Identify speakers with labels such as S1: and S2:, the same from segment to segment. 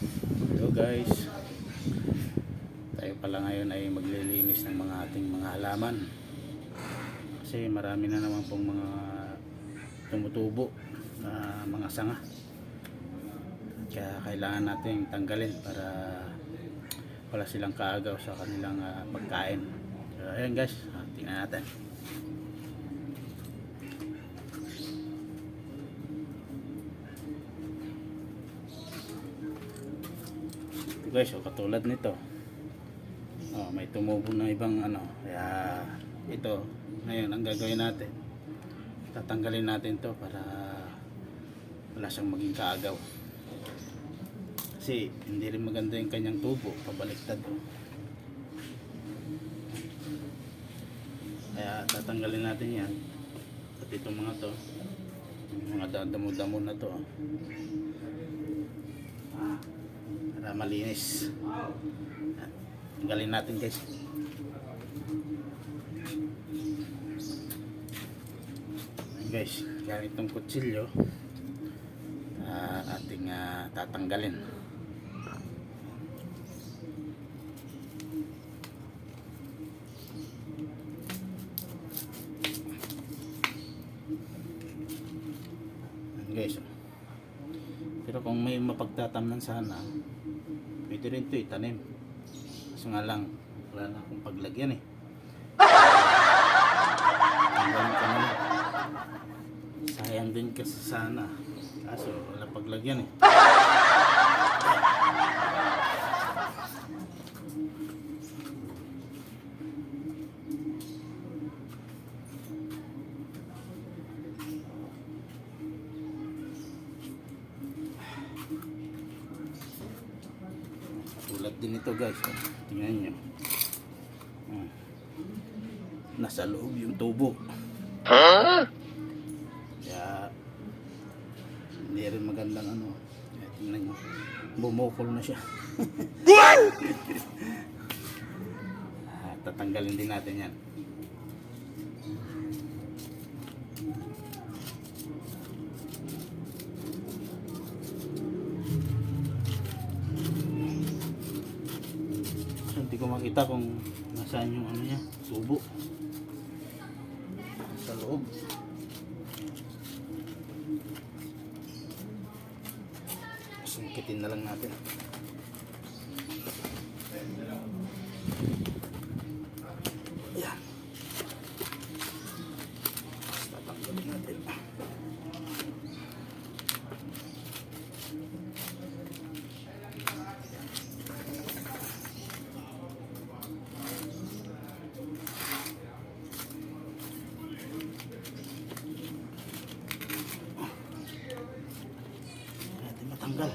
S1: Hello guys. Tayo pala ngayon ay maglilinis ng mga ating mga halaman. Kasi marami na naman pong mga tumutubo na mga sanga. Kaya kailangan natin tanggalin para wala silang kaagaw sa kanilang ah, pagkain. So ayan guys, ah, tingnan natin guys, so katulad nito. Oh, may tumubo na ibang ano. Kaya ito, ngayon ang gagawin natin. Tatanggalin natin to para wala siyang maging kaagaw. Kasi hindi rin maganda yung kanyang tubo, pabaliktad. oh. Kaya tatanggalin natin yan. At itong mga to, mga damo-damo na to. oh. Para malinis. Tanggalin natin guys. Guys gamit itong kutsilyo ah, ating ah, tatanggalin. Guys. Pero kung may mapagtatamnan sana, pwede rin ito itanim. Kaso nga lang, wala na akong paglagyan eh. Sayang din kasi sana. Kaso wala paglagyan eh. Tulad din ito guys. oh. Tingnan nyo. Ah. Nasa loob yung tubo. Kaya hindi rin magandang ano. Tingnan nyo. Bumukol na siya. Ah, Tatanggalin din natin yan. So, hindi ko makita kung nasaan yung ano niya, tubo. Sa loob. Sungkitin na lang natin. Yan. Tatanggalin natin. Natin matanggal.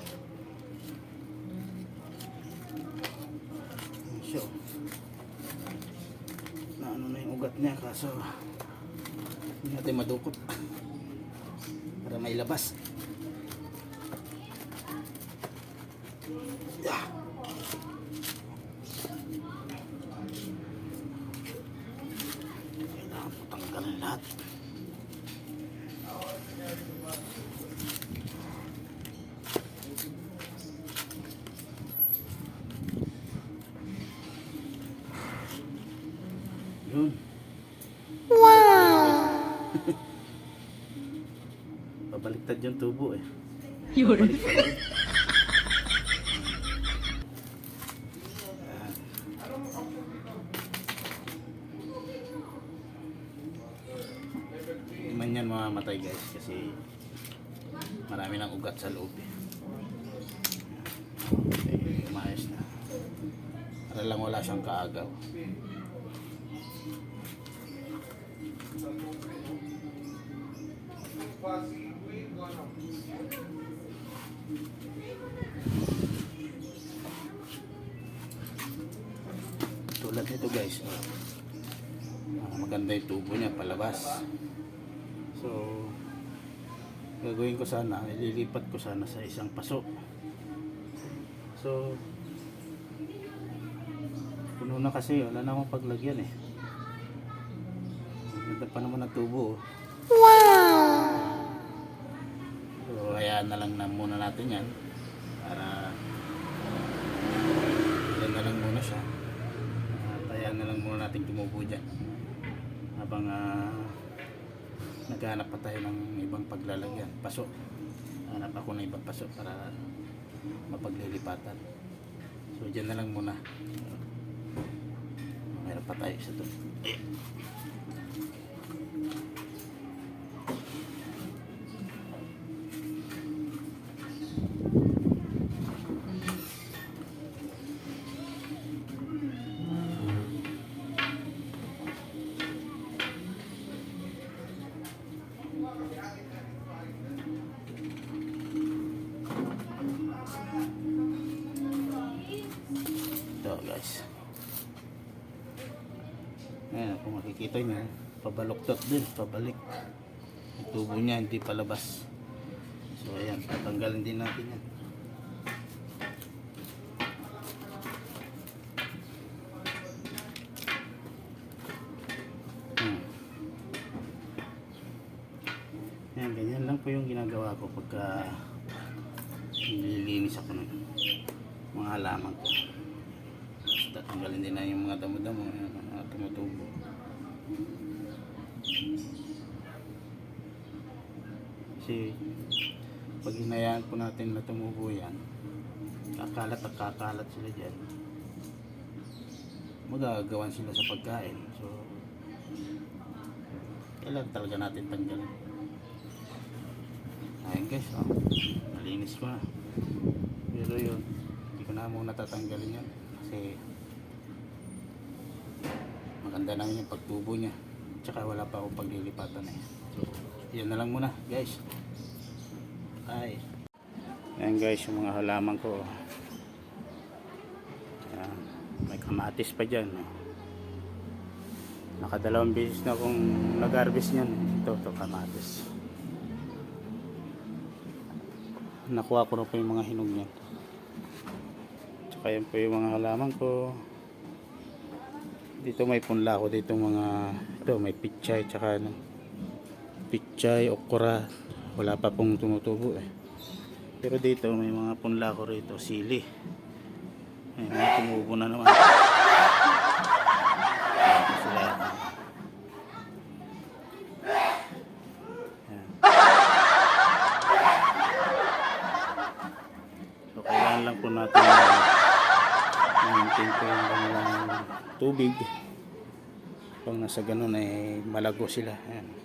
S1: So, na ano na yung ugat niya kaso hindi natin madukot para may labas. Yeah. Kailangan mo tanggalin lahat. Yun. Pabaliktad yung tubo eh.
S2: Yun. Hindi man yan mamamatay guys kasi marami ng ugat sa loob eh. Eh, umayos na. Para lang wala siyang kaagaw. Nito guys. Oh. Ah, maganda yung tubo niya palabas. So, gagawin ko sana, ililipat ko sana sa isang paso. So, puno na kasi, wala na akong paglagyan eh. Ganda pa naman ang tubo. oh. So, hayaan na lang na muna natin yan natin tumubo dyan. Habang ah, naghanap pa tayo ng ibang paglalagyan. Paso. Hanap ako ng ibang paso para mapaglilipatan. So dyan na lang muna. Meron pa tayo sa to. Ito guys. Ayan, kung makikita nyo, pabaloktot din, pabalik. Yung tubo niya, hindi palabas. So ayan, tatanggalin din natin yan. Hmm. Ayan, ganyan lang po yung ginagawa ko pagka nililinis ako ng mga halaman ko. Tanggalin din na yung mga damo-damo, yung mga tumutubo. Kasi pag hinayaan po natin na tumubo yan, kakalat at kakalat sila dyan. Magagawan sila sa pagkain. So, kailangan talaga natin tanggalin. Ayun guys, oh. malinis na. Pero yun, hindi ko na muna tatanggalin yan. Kasi maganda naman yung pagtubo niya. Tsaka wala pa akong paglilipatan eh. So, yan na lang muna guys. Bye. Yan guys, yung mga halaman ko. Yan. May kamatis pa dyan. oh. Nakadalawang beses na akong nag-harvest niyan. Ito, ito kamatis. Nakuha ko na po yung mga hinog niyan. Tsaka yan po yung mga halaman ko. Dito may punla ko dito mga ito may pichay tsaka ano pichay, okra. Wala pa pong tumutubo eh. Pero dito may mga punla ko rito, sili. May mga tumubo na naman. Sila. So lang po natin maintain po yung kanilang tubig. Pag nasa ganun ay malago sila. Ayan.